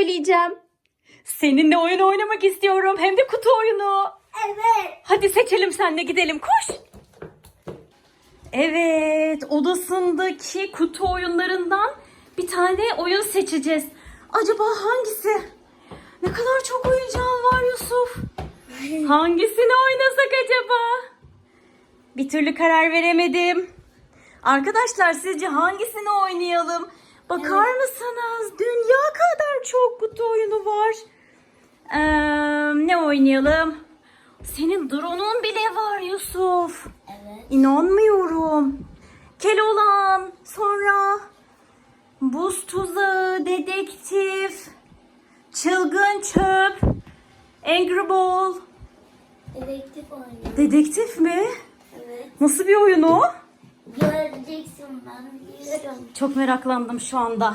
söyleyeceğim. Seninle oyun oynamak istiyorum. Hem de kutu oyunu. Evet. Hadi seçelim senle gidelim. Koş. Evet, odasındaki kutu oyunlarından bir tane oyun seçeceğiz. Acaba hangisi? Ne kadar çok oyuncağın var Yusuf. Hangisini oynasak acaba? Bir türlü karar veremedim. Arkadaşlar sizce hangisini oynayalım? Bakar mısınız? Dünya kadar çok kutu oyunu var. Ee, ne oynayalım? Senin drone'un bile var Yusuf. Evet. İnanmıyorum. Keloğlan, sonra buz tuzağı, dedektif, çılgın çöp, Angry Ball. Dedektif oynuyor. Dedektif mi? Evet. Nasıl bir oyun o? Göreceksin ben biliyorum. Çok meraklandım şu anda.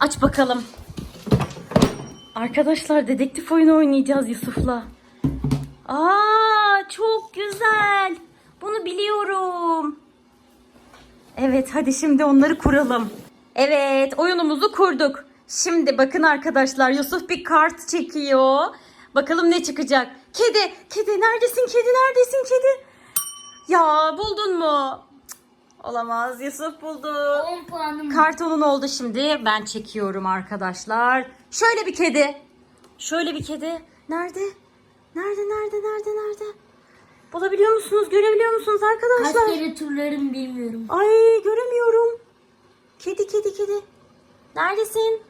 Aç bakalım. Arkadaşlar dedektif oyunu oynayacağız Yusuf'la. Aa çok güzel. Bunu biliyorum. Evet hadi şimdi onları kuralım. Evet oyunumuzu kurduk. Şimdi bakın arkadaşlar Yusuf bir kart çekiyor. Bakalım ne çıkacak. Kedi, kedi neredesin kedi neredesin kedi? Ya buldun mu? Olamaz Yusuf buldu. 10 puanım. Kartonun oldu şimdi. Ben çekiyorum arkadaşlar. Şöyle bir kedi. Şöyle bir kedi. Nerede? Nerede, nerede, nerede, nerede? Bulabiliyor musunuz? Görebiliyor musunuz Kaç arkadaşlar? kere turlarım bilmiyorum. Ay göremiyorum. Kedi, kedi, kedi. Neredesin?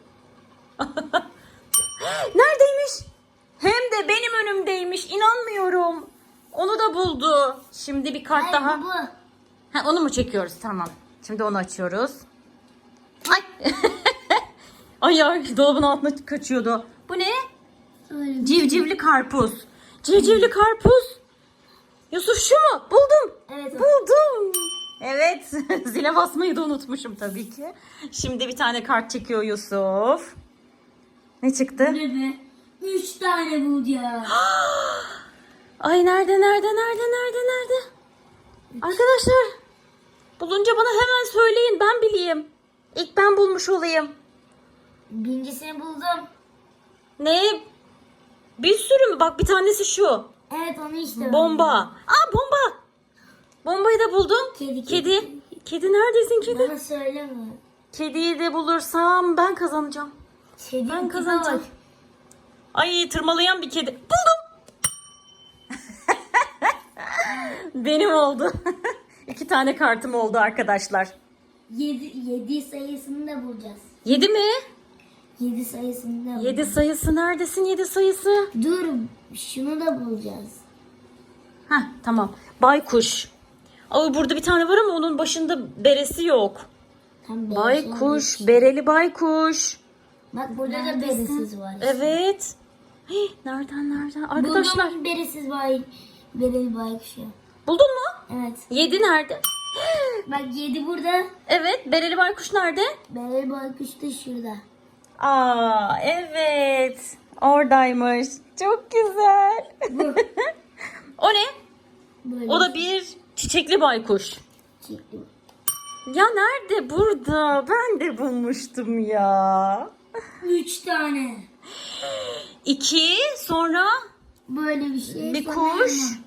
Neredeymiş? Hem de benim önümdeymiş. İnanmıyorum. Onu da buldu. Şimdi bir kart Ay, daha. bu. Ha, onu mu çekiyoruz? Tamam. Şimdi onu açıyoruz. Ay. ay ay dolabın altına kaçıyordu. Bu ne? Öyle. Civcivli karpuz. Civcivli karpuz. Yusuf şu mu? Buldum. Evet. Buldum. Evet. Zile basmayı da unutmuşum tabii ki. Şimdi bir tane kart çekiyor Yusuf. Ne çıktı? Ne be? 3 tane buldu ya. Ay nerede nerede nerede nerede nerede? Arkadaşlar bulunca bana hemen söyleyin ben bileyim. İlk ben bulmuş olayım. Birincisini buldum. Ne? Bir sürü mü? Bak bir tanesi şu. Evet onu işte. Bomba. Aa bomba. Bombayı da buldum. Kedi, Kedi. kedi. Kedi neredesin kedi? Bana söyleme. Kediyi de bulursam ben kazanacağım. Kedi Ben kazanacağım. bak. Ay tırmalayan bir kedi. Buldum. Benim oldu. İki tane kartım oldu arkadaşlar. 7, 7 sayısını da bulacağız. Yedi mi? 7 sayısını da bulacağız. Sayısı neredesin yedi sayısı? Dur şunu da bulacağız. Heh tamam. Baykuş. Aa, burada bir tane var ama onun başında beresi yok. Tam Baykuş, bereli baykuş. Bak burada da beresiz var. Evet. Hii, nereden nereden? Arkadaşlar Buldum beresiz bay. Bereli baykuşu. buldun mu? Evet. Yedi nerede? Bak 7 burada. Evet. Bereli baykuş nerede? Bereli baykuş da şurada. Aa evet. Oradaymış. Çok güzel. Bu. o ne? Böyle O da bir çiçekli baykuş. çektim. Ya nerede? Burada. Ben de bulmuştum ya. 3 tane. İki, sonra Böyle bir şey. bir kuş elma.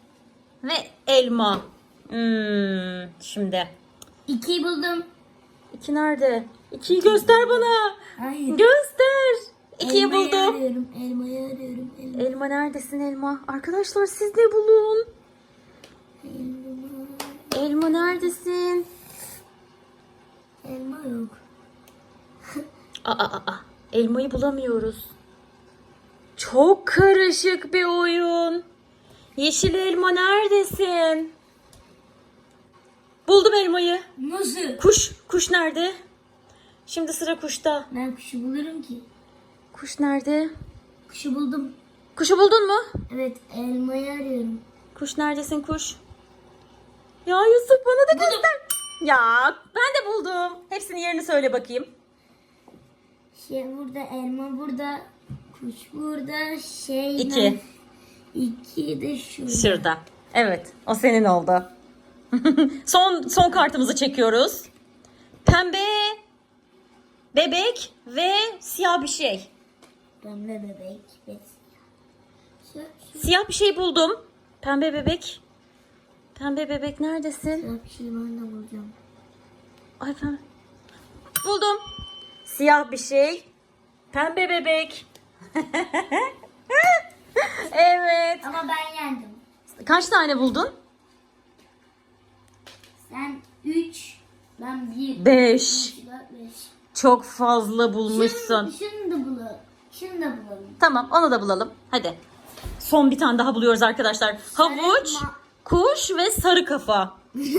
ve elma. Hmm, şimdi. İkiyi buldum. İki nerede? İkiyi göster bana. Hayır. Göster. İkiyi Elmayı buldum. arıyorum. Elmayı arıyorum. Elma. Elma neredesin elma? Arkadaşlar siz de bulun. Elma. Elma neredesin? Elma yok. Aa, aa, aa. Elmayı bulamıyoruz. Çok karışık bir oyun. Yeşil elma neredesin? Buldum elmayı. Nasıl? Kuş, kuş nerede? Şimdi sıra kuşta. Ben kuşu bulurum ki. Kuş nerede? Kuşu buldum. Kuşu buldun mu? Evet elmayı arıyorum. Kuş neredesin kuş? Ya Yusuf bana da göster. Ya ben de buldum. Hepsinin yerini söyle bakayım. Şey burada elma burada. Kuş burada. Şey İki. ne? İki de şurada. Şurada. Evet, o senin oldu. son son kartımızı çekiyoruz. Pembe, bebek ve siyah bir şey. pembe bebek ve siyah. Siyah bir şey buldum. Pembe bebek. Pembe bebek neredesin? siyah bir şey ben de bulacağım. Ay pembe. Buldum. Siyah bir şey. Pembe bebek. evet. Ama ben yendim. Kaç tane buldun? Sen 3, ben 1. 5. 4, 5. Çok fazla bulmuşsun. Şunu da bulalım. Da bulalım. Tamam onu da bulalım. Hadi. Son bir tane daha buluyoruz arkadaşlar. Havuç, kuş ve sarı kafa.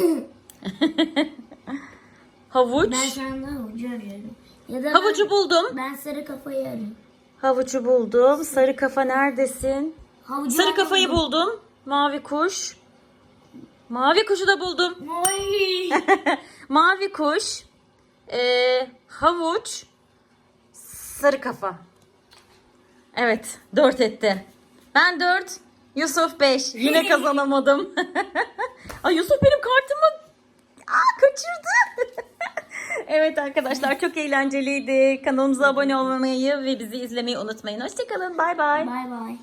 Havuç. Ben senden havucu arıyorum. Ya da Havucu ben, buldum. ben sarı kafayı arıyorum. Havucu buldum. Sarı kafa neredesin? Havucu Sarı kafayı buldum. Mavi kuş. Mavi kuşu da buldum. Oy. Mavi kuş. ee, havuç. Sarı kafa. Evet. Dört etti. Ben dört. Yusuf beş. Yine kazanamadım. Ay Yusuf benim kartımı Aa, kaçırdı. evet arkadaşlar çok eğlenceliydi. Kanalımıza abone olmayı ve bizi izlemeyi unutmayın. Hoşçakalın. Bay bay. Bay bay.